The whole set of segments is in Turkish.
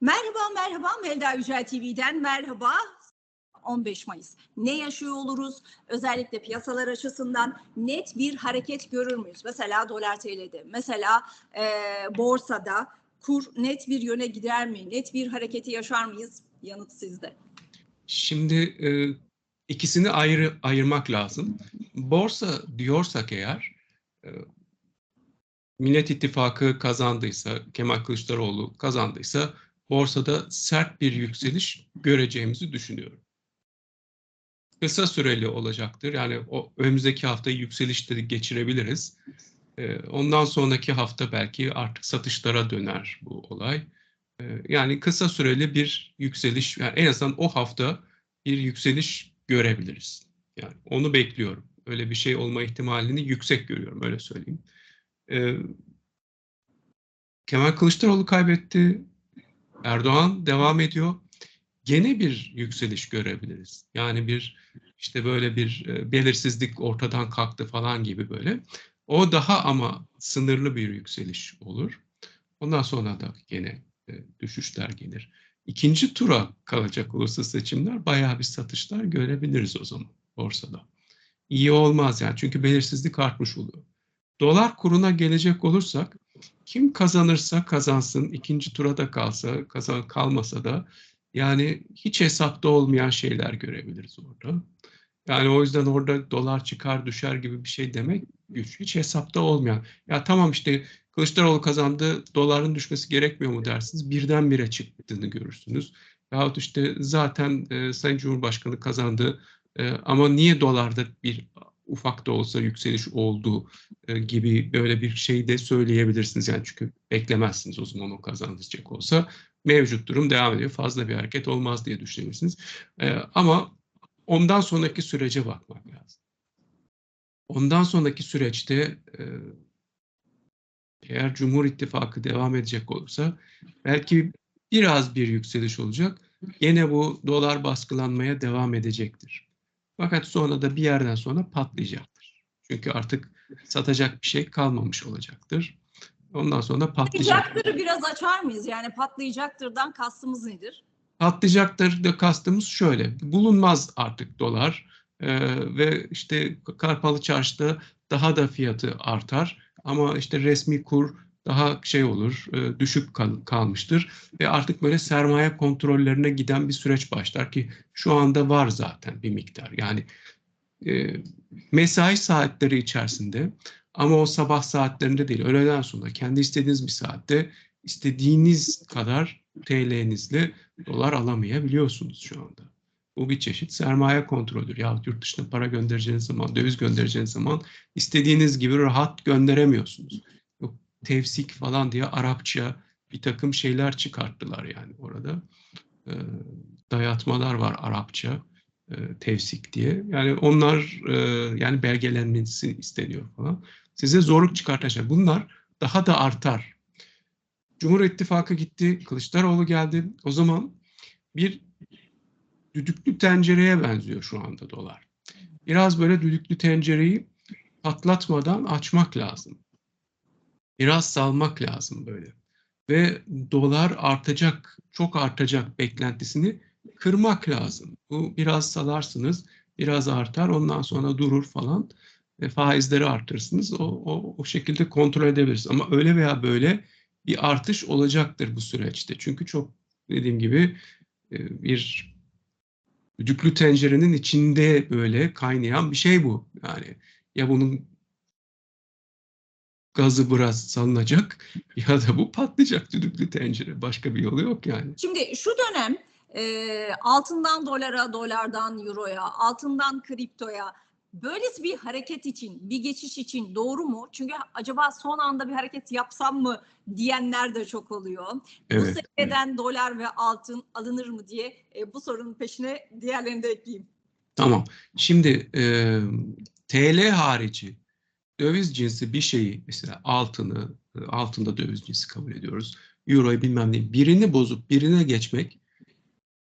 Merhaba, merhaba. Melda Yücel TV'den merhaba. 15 Mayıs. Ne yaşıyor oluruz? Özellikle piyasalar açısından net bir hareket görür müyüz? Mesela dolar TL'de, mesela e, borsada kur net bir yöne gider mi? Net bir hareketi yaşar mıyız? Yanıt sizde. Şimdi e, ikisini ayrı ayırmak lazım. Borsa diyorsak eğer e, Millet İttifakı kazandıysa, Kemal Kılıçdaroğlu kazandıysa borsada sert bir yükseliş göreceğimizi düşünüyorum. Kısa süreli olacaktır. Yani o önümüzdeki haftayı yükselişte geçirebiliriz. E, ondan sonraki hafta belki artık satışlara döner bu olay. E, yani kısa süreli bir yükseliş, yani en azından o hafta bir yükseliş görebiliriz. Yani onu bekliyorum. Öyle bir şey olma ihtimalini yüksek görüyorum, öyle söyleyeyim. Ee, Kemal Kılıçdaroğlu kaybetti. Erdoğan devam ediyor. Gene bir yükseliş görebiliriz. Yani bir işte böyle bir e, belirsizlik ortadan kalktı falan gibi böyle. O daha ama sınırlı bir yükseliş olur. Ondan sonra da gene e, düşüşler gelir. İkinci tura kalacak olursa seçimler bayağı bir satışlar görebiliriz o zaman borsada. İyi olmaz yani çünkü belirsizlik artmış oluyor. Dolar kuruna gelecek olursak kim kazanırsa kazansın, ikinci tura da kalsa, kazan kalmasa da yani hiç hesapta olmayan şeyler görebiliriz orada. Yani o yüzden orada dolar çıkar düşer gibi bir şey demek güç. Hiç hesapta olmayan. Ya tamam işte Kılıçdaroğlu kazandı, doların düşmesi gerekmiyor mu dersiniz? Birdenbire çıktığını görürsünüz. Yahut işte zaten e, Sayın Cumhurbaşkanı kazandı e, ama niye dolarda bir ufak da olsa yükseliş oldu e, gibi böyle bir şey de söyleyebilirsiniz. Yani çünkü beklemezsiniz o zaman o kazanacak olsa. Mevcut durum devam ediyor. Fazla bir hareket olmaz diye düşünebilirsiniz. E, ama ondan sonraki sürece bakmak lazım. Ondan sonraki süreçte e, eğer Cumhur İttifakı devam edecek olursa belki biraz bir yükseliş olacak. Yine bu dolar baskılanmaya devam edecektir. Fakat sonra da bir yerden sonra patlayacaktır. Çünkü artık satacak bir şey kalmamış olacaktır. Ondan sonra patlayacak. Patlayacaktırı biraz açar mıyız? Yani patlayacaktırdan kastımız nedir? Patlayacaktır da kastımız şöyle. Bulunmaz artık dolar ee, ve işte Karpalı Çarşı'da daha da fiyatı artar. Ama işte resmi kur daha şey olur, e, düşük kal, kalmıştır ve artık böyle sermaye kontrollerine giden bir süreç başlar ki şu anda var zaten bir miktar. Yani e, mesai saatleri içerisinde ama o sabah saatlerinde değil, öğleden sonra kendi istediğiniz bir saatte istediğiniz kadar TL'nizle dolar alamayabiliyorsunuz şu anda. Bu bir çeşit sermaye kontrolüdür. Yahut yurt dışına para göndereceğiniz zaman, döviz göndereceğiniz zaman istediğiniz gibi rahat gönderemiyorsunuz. Tevsik falan diye Arapça bir takım şeyler çıkarttılar yani orada. E, dayatmalar var Arapça e, tevsik diye. Yani onlar e, yani belgelenmesi isteniyor falan. Size zorluk çıkartacak. Bunlar daha da artar. Cumhur İttifakı gitti, Kılıçdaroğlu geldi. O zaman bir düdüklü tencereye benziyor şu anda dolar. Biraz böyle düdüklü tencereyi patlatmadan açmak lazım. Biraz salmak lazım böyle. Ve dolar artacak, çok artacak beklentisini kırmak lazım. Bu biraz salarsınız, biraz artar, ondan sonra durur falan. ve faizleri artırırsınız. O, o, o şekilde kontrol edebiliriz. Ama öyle veya böyle bir artış olacaktır bu süreçte. Çünkü çok dediğim gibi e, bir düdüklü tencerenin içinde böyle kaynayan bir şey bu. Yani ya bunun gazı biraz salınacak ya da bu patlayacak düdüklü tencere. Başka bir yolu yok yani. Şimdi şu dönem e, altından dolara, dolardan euroya, altından kriptoya böylesi bir hareket için, bir geçiş için doğru mu? Çünkü acaba son anda bir hareket yapsam mı diyenler de çok oluyor. Evet, bu seviyeden dolar ve altın alınır mı diye e, bu sorunun peşine diğerlerini de ekleyeyim. Tamam. Şimdi e, TL harici döviz cinsi bir şeyi mesela altını, e, altında döviz cinsi kabul ediyoruz. Euro'yu bilmem ne birini bozup birine geçmek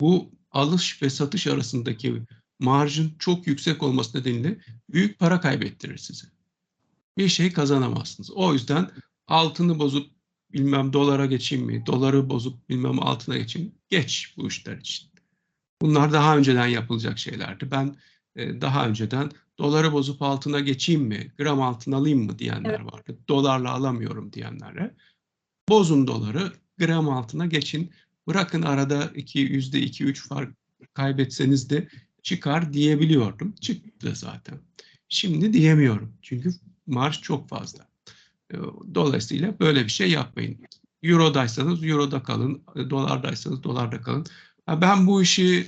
bu alış ve satış arasındaki marjın çok yüksek olması nedeniyle büyük para kaybettirir size. Bir şey kazanamazsınız. O yüzden altını bozup bilmem dolara geçeyim mi? Doları bozup bilmem altına geçeyim. Geç bu işler için. Bunlar daha önceden yapılacak şeylerdi. Ben e, daha önceden doları bozup altına geçeyim mi? Gram altın alayım mı diyenler vardı. Dolarla alamıyorum diyenlere. Bozun doları, gram altına geçin. Bırakın arada iki, yüzde iki, üç fark kaybetseniz de çıkar diyebiliyordum. Çıktı zaten. Şimdi diyemiyorum. Çünkü marş çok fazla. Dolayısıyla böyle bir şey yapmayın. Euro'daysanız Euro'da kalın, e, dolardaysanız dolarda kalın. Ben bu işi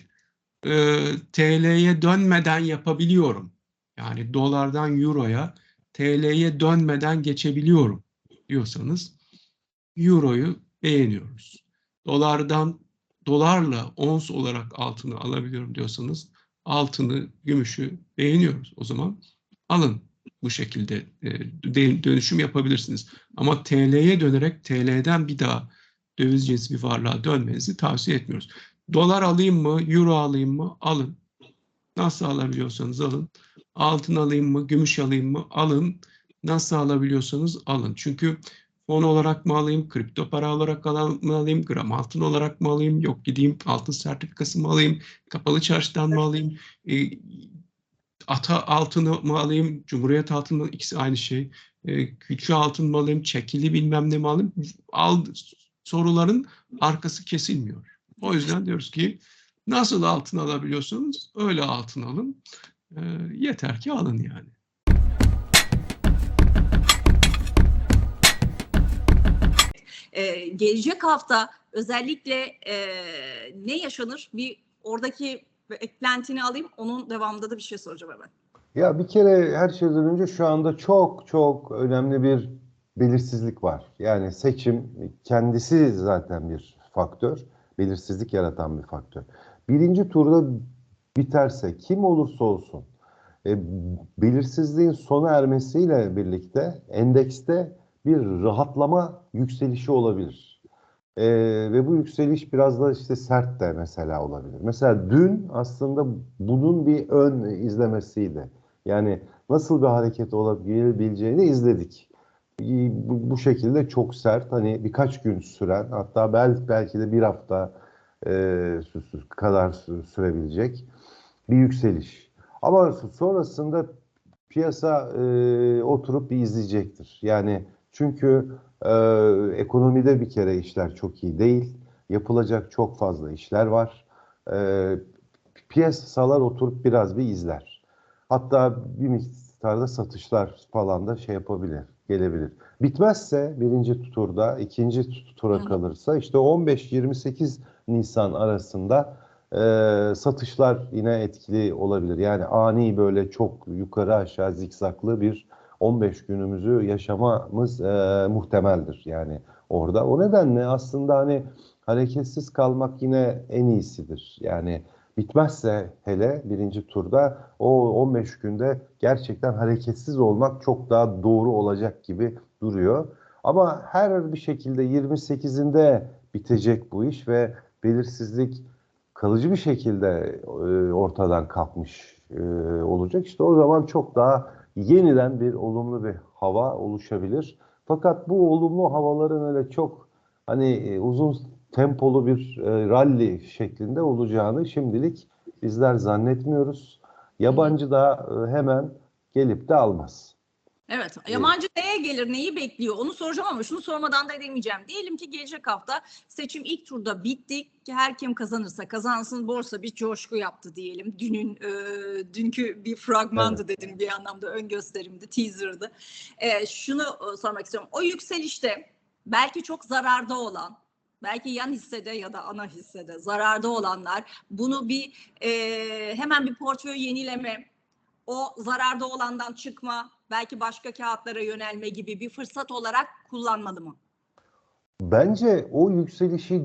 e, TL'ye dönmeden yapabiliyorum. Yani dolardan Euro'ya TL'ye dönmeden geçebiliyorum diyorsanız Euro'yu beğeniyoruz. Dolardan dolarla ons olarak altını alabiliyorum diyorsanız altını, gümüşü beğeniyoruz. O zaman alın bu şekilde e, dönüşüm yapabilirsiniz. Ama TL'ye dönerek TL'den bir daha döviz cinsi bir varlığa dönmenizi tavsiye etmiyoruz. Dolar alayım mı, euro alayım mı? Alın. Nasıl alabiliyorsanız alın. Altın alayım mı, gümüş alayım mı? Alın. Nasıl alabiliyorsanız alın. Çünkü fon olarak mı alayım, kripto para olarak mı alayım, gram altın olarak mı alayım, yok gideyim altın sertifikası mı alayım, kapalı çarşıdan mı alayım, e, ata altını mı alayım, cumhuriyet altını ikisi aynı şey. E, küçük altın mı alayım, çekili bilmem ne mi alayım? Al, soruların arkası kesilmiyor. O yüzden diyoruz ki nasıl altın alabiliyorsanız öyle altın alın. E, yeter ki alın yani. Ee, gelecek hafta özellikle e, ne yaşanır? Bir oradaki eklentini alayım. Onun devamında da bir şey soracağım hemen. Ya bir kere her şeyden önce şu anda çok çok önemli bir belirsizlik var. Yani seçim kendisi zaten bir faktör, belirsizlik yaratan bir faktör. Birinci turda biterse kim olursa olsun e, belirsizliğin sona ermesiyle birlikte endekste bir rahatlama yükselişi olabilir. E, ve bu yükseliş biraz da işte sert de mesela olabilir. Mesela dün aslında bunun bir ön izlemesiydi. Yani nasıl bir hareket olabileceğini izledik. Bu, bu şekilde çok sert hani birkaç gün süren hatta belki belki de bir hafta e, kadar sü- sürebilecek bir yükseliş. Ama sonrasında piyasa e, oturup bir izleyecektir. Yani çünkü e, ekonomide bir kere işler çok iyi değil. Yapılacak çok fazla işler var. E, piyasalar oturup biraz bir izler. Hatta bir miktarda satışlar falan da şey yapabilir, gelebilir. Bitmezse birinci turda, ikinci tura kalırsa işte 15-28 Nisan arasında e, satışlar yine etkili olabilir. Yani ani böyle çok yukarı aşağı zikzaklı bir 15 günümüzü yaşamamız e, muhtemeldir. Yani orada. O nedenle aslında hani hareketsiz kalmak yine en iyisidir. Yani bitmezse hele birinci turda o 15 günde gerçekten hareketsiz olmak çok daha doğru olacak gibi duruyor. Ama her bir şekilde 28'inde bitecek bu iş ve belirsizlik kalıcı bir şekilde e, ortadan kalkmış e, olacak. İşte o zaman çok daha yeniden bir olumlu bir hava oluşabilir. Fakat bu olumlu havaların öyle çok hani e, uzun tempolu bir e, rally şeklinde olacağını şimdilik bizler zannetmiyoruz. Yabancı da hemen gelip de almaz. Evet, yabancı neye gelir, neyi bekliyor onu soracağım ama şunu sormadan da edemeyeceğim. Diyelim ki gelecek hafta seçim ilk turda bitti. Her kim kazanırsa kazansın borsa bir coşku yaptı diyelim. Dünün e, dünkü bir fragmandı dedim bir anlamda ön gösterimdi, teaser'dı. E, şunu e, sormak istiyorum. O yükselişte belki çok zararda olan, belki yan hissede ya da ana hissede zararda olanlar bunu bir e, hemen bir portföy yenileme, o zararda olandan çıkma, belki başka kağıtlara yönelme gibi bir fırsat olarak kullanmalı mı? Bence o yükselişi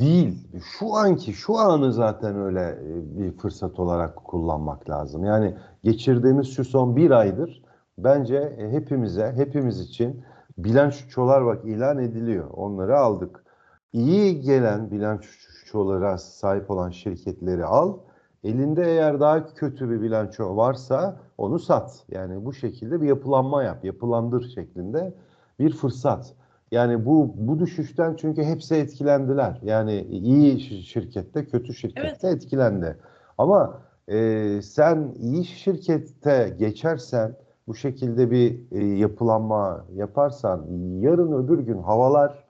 değil, şu anki, şu anı zaten öyle e, bir fırsat olarak kullanmak lazım. Yani geçirdiğimiz şu son bir aydır bence e, hepimize, hepimiz için bilançolar bak ilan ediliyor. Onları aldık. İyi gelen bilançolara sahip olan şirketleri al. Elinde eğer daha kötü bir bilanço varsa onu sat. Yani bu şekilde bir yapılanma yap, yapılandır şeklinde bir fırsat. Yani bu bu düşüşten çünkü hepsi etkilendiler. Yani iyi şi- şirkette, kötü şirkette etkilendi. Ama e, sen iyi şirkette geçersen, bu şekilde bir e, yapılanma yaparsan, yarın öbür gün havalar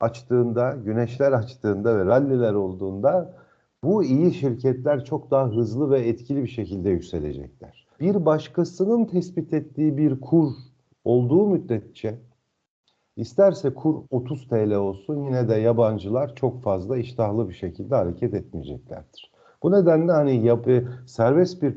açtığında, güneşler açtığında ve ralliler olduğunda bu iyi şirketler çok daha hızlı ve etkili bir şekilde yükselecekler. Bir başkasının tespit ettiği bir kur olduğu müddetçe isterse kur 30 TL olsun yine de yabancılar çok fazla iştahlı bir şekilde hareket etmeyeceklerdir. Bu nedenle hani yapı, serbest bir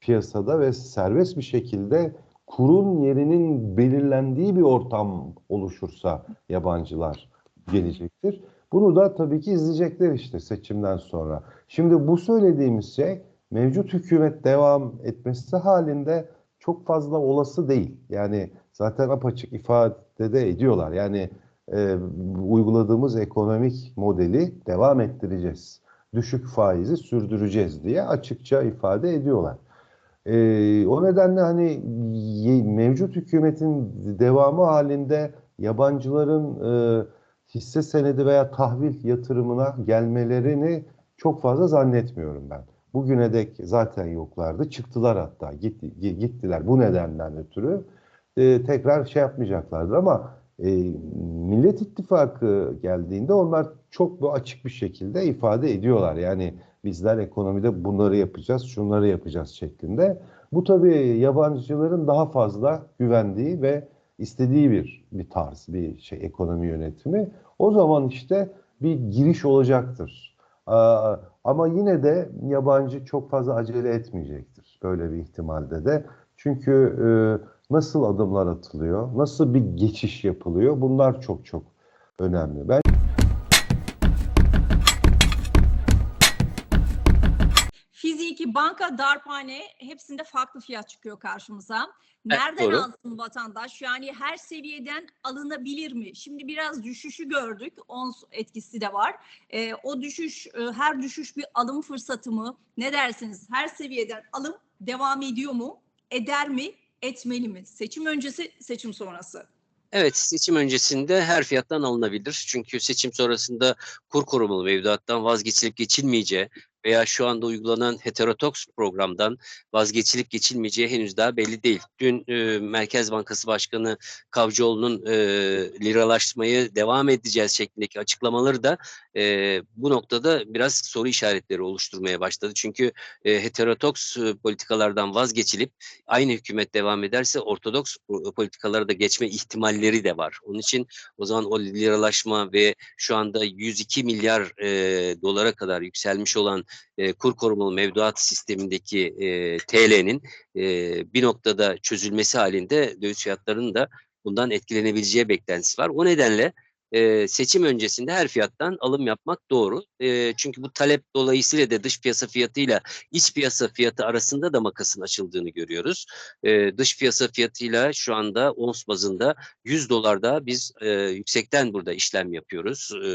piyasada ve serbest bir şekilde kurun yerinin belirlendiği bir ortam oluşursa yabancılar gelecektir. Bunu da tabii ki izleyecekler işte seçimden sonra. Şimdi bu söylediğimiz şey mevcut hükümet devam etmesi halinde çok fazla olası değil. Yani zaten apaçık ifade de ediyorlar. Yani e, uyguladığımız ekonomik modeli devam ettireceğiz. Düşük faizi sürdüreceğiz diye açıkça ifade ediyorlar. E, o nedenle hani mevcut hükümetin devamı halinde yabancıların e, hisse senedi veya tahvil yatırımına gelmelerini çok fazla zannetmiyorum ben. Bugüne dek zaten yoklardı. Çıktılar hatta. Gitti, gi- gittiler bu nedenden ötürü. E, tekrar şey yapmayacaklardır ama e, Millet İttifakı geldiğinde onlar çok bu açık bir şekilde ifade ediyorlar. Yani bizler ekonomide bunları yapacağız, şunları yapacağız şeklinde. Bu tabii yabancıların daha fazla güvendiği ve istediği bir bir tarz, bir şey ekonomi yönetimi. O zaman işte bir giriş olacaktır. Ama yine de yabancı çok fazla acele etmeyecektir. Böyle bir ihtimalde de. Çünkü e, nasıl adımlar atılıyor, nasıl bir geçiş yapılıyor bunlar çok çok önemli. Ben banka, darphane hepsinde farklı fiyat çıkıyor karşımıza. Nereden doğru. alsın vatandaş? Yani her seviyeden alınabilir mi? Şimdi biraz düşüşü gördük. Ons etkisi de var. Ee, o düşüş, e, her düşüş bir alım fırsatı mı? Ne dersiniz? Her seviyeden alım devam ediyor mu? Eder mi? Etmeli mi? Seçim öncesi, seçim sonrası. Evet, seçim öncesinde her fiyattan alınabilir. Çünkü seçim sonrasında kur korumalı mevduattan vazgeçilip geçilmeyeceği veya şu anda uygulanan heterotoks programdan vazgeçilip geçilmeyeceği henüz daha belli değil. Dün e, Merkez Bankası Başkanı Kavcıoğlu'nun e, liralaştırmayı devam edeceğiz şeklindeki açıklamaları da e, bu noktada biraz soru işaretleri oluşturmaya başladı. Çünkü e, heterotoks e, politikalardan vazgeçilip aynı hükümet devam ederse ortodoks po- politikalara da geçme ihtimalleri de var. Onun için o zaman o liralaşma ve şu anda 102 milyar e, dolara kadar yükselmiş olan e, kur korumalı mevduat sistemindeki e, TL'nin e, bir noktada çözülmesi halinde döviz fiyatlarının da bundan etkilenebileceği beklentisi var. O nedenle e, seçim öncesinde her fiyattan alım yapmak doğru. E, çünkü bu talep dolayısıyla da dış piyasa fiyatıyla iç piyasa fiyatı arasında da makasın açıldığını görüyoruz. E, dış piyasa fiyatıyla şu anda ons bazında 100 dolarda biz e, yüksekten burada işlem yapıyoruz. E,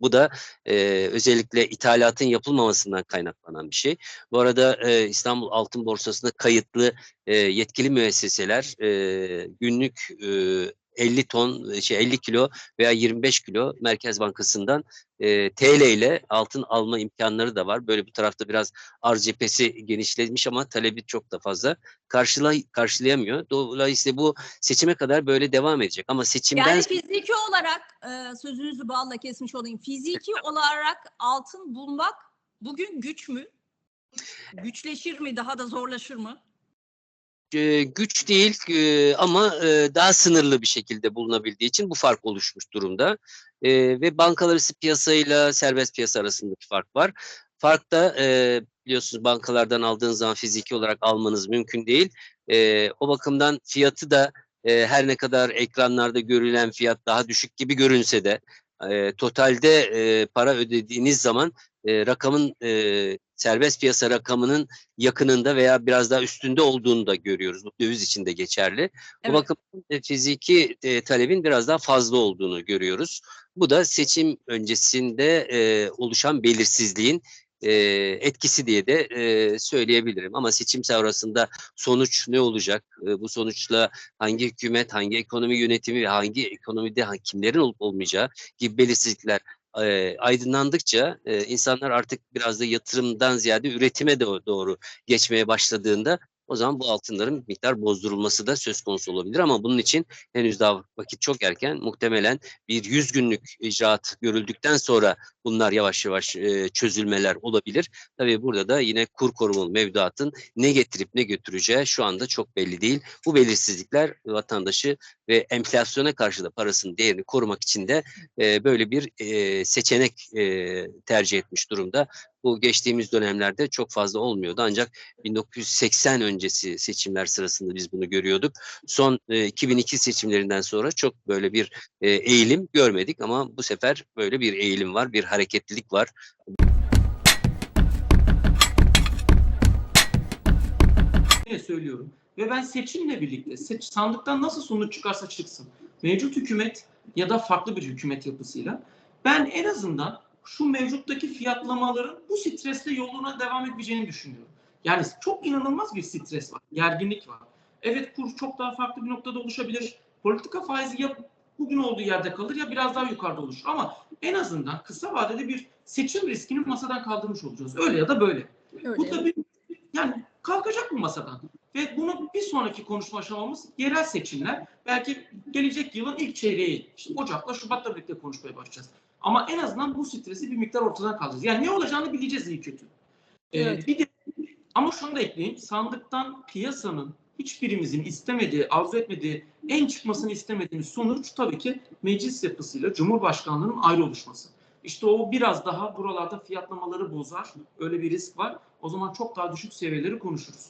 bu da e, özellikle ithalatın yapılmamasından kaynaklanan bir şey. Bu arada e, İstanbul Altın Borsası'nda kayıtlı e, yetkili müesseseler e, günlük e, 50 ton, şey 50 kilo veya 25 kilo Merkez Bankası'ndan e, TL ile altın alma imkanları da var. Böyle bu tarafta biraz arz cephesi genişlemiş ama talebi çok da fazla karşıla, karşılayamıyor. Dolayısıyla bu seçime kadar böyle devam edecek. Ama seçimden Yani fiziki olarak e, sözünüzü balla kesmiş olayım. Fiziki olarak altın bulmak bugün güç mü? Güçleşir mi? Daha da zorlaşır mı? E, güç değil e, ama e, daha sınırlı bir şekilde bulunabildiği için bu fark oluşmuş durumda. E, ve bankalar arası piyasayla serbest piyasa arasında bir fark var. Fark da e, biliyorsunuz bankalardan aldığınız zaman fiziki olarak almanız mümkün değil. E, o bakımdan fiyatı da her ne kadar ekranlarda görülen fiyat daha düşük gibi görünse de totalde para ödediğiniz zaman rakamın serbest piyasa rakamının yakınında veya biraz daha üstünde olduğunu da görüyoruz. Bu döviz için de geçerli. Bu Evet. bakımdan e, fiziki e, talebin biraz daha fazla olduğunu görüyoruz. Bu da seçim öncesinde e, oluşan belirsizliğin e, etkisi diye de e, söyleyebilirim. Ama seçim sonrasında sonuç ne olacak? E, bu sonuçla hangi hükümet, hangi ekonomi yönetimi ve hangi ekonomide ha- kimlerin olup olmayacağı gibi belirsizlikler aydınlandıkça insanlar artık biraz da yatırımdan ziyade üretime doğ- doğru geçmeye başladığında o zaman bu altınların miktar bozdurulması da söz konusu olabilir ama bunun için henüz daha vakit çok erken. Muhtemelen bir 100 günlük icraat görüldükten sonra bunlar yavaş yavaş çözülmeler olabilir. Tabii burada da yine kur korumalı mevduatın ne getirip ne götüreceği şu anda çok belli değil. Bu belirsizlikler vatandaşı ve enflasyona karşı da parasının değerini korumak için de e, böyle bir e, seçenek e, tercih etmiş durumda. Bu geçtiğimiz dönemlerde çok fazla olmuyordu ancak 1980 öncesi seçimler sırasında biz bunu görüyorduk. Son e, 2002 seçimlerinden sonra çok böyle bir e, eğilim görmedik ama bu sefer böyle bir eğilim var, bir hareketlilik var. diye söylüyorum. Ve ben seçimle birlikte seç, sandıktan nasıl sonuç çıkarsa çıksın mevcut hükümet ya da farklı bir hükümet yapısıyla ben en azından şu mevcuttaki fiyatlamaların bu stresle yoluna devam edeceğini düşünüyorum. Yani çok inanılmaz bir stres var, gerginlik var. Evet kur çok daha farklı bir noktada oluşabilir. Politika faizi ya bugün olduğu yerde kalır ya biraz daha yukarıda oluşur. Ama en azından kısa vadede bir seçim riskini masadan kaldırmış olacağız. Öyle ya da böyle. Bu Öyle. tabii yani kalkacak bu masadan. Ve bunu bir sonraki konuşma aşamamız yerel seçimler. Belki gelecek yılın ilk çeyreği. İşte Ocak'la Şubat'la birlikte konuşmaya başlayacağız. Ama en azından bu stresi bir miktar ortadan kaldıracağız. Yani ne olacağını bileceğiz iyi kötü. Ee, Evet. bir de, ama şunu da ekleyeyim. Sandıktan piyasanın hiçbirimizin istemediği, arzu etmediği, en çıkmasını istemediğimiz sonuç tabii ki meclis yapısıyla Cumhurbaşkanlığının ayrı oluşması. İşte o biraz daha buralarda fiyatlamaları bozar. Öyle bir risk var. O zaman çok daha düşük seviyeleri konuşuruz.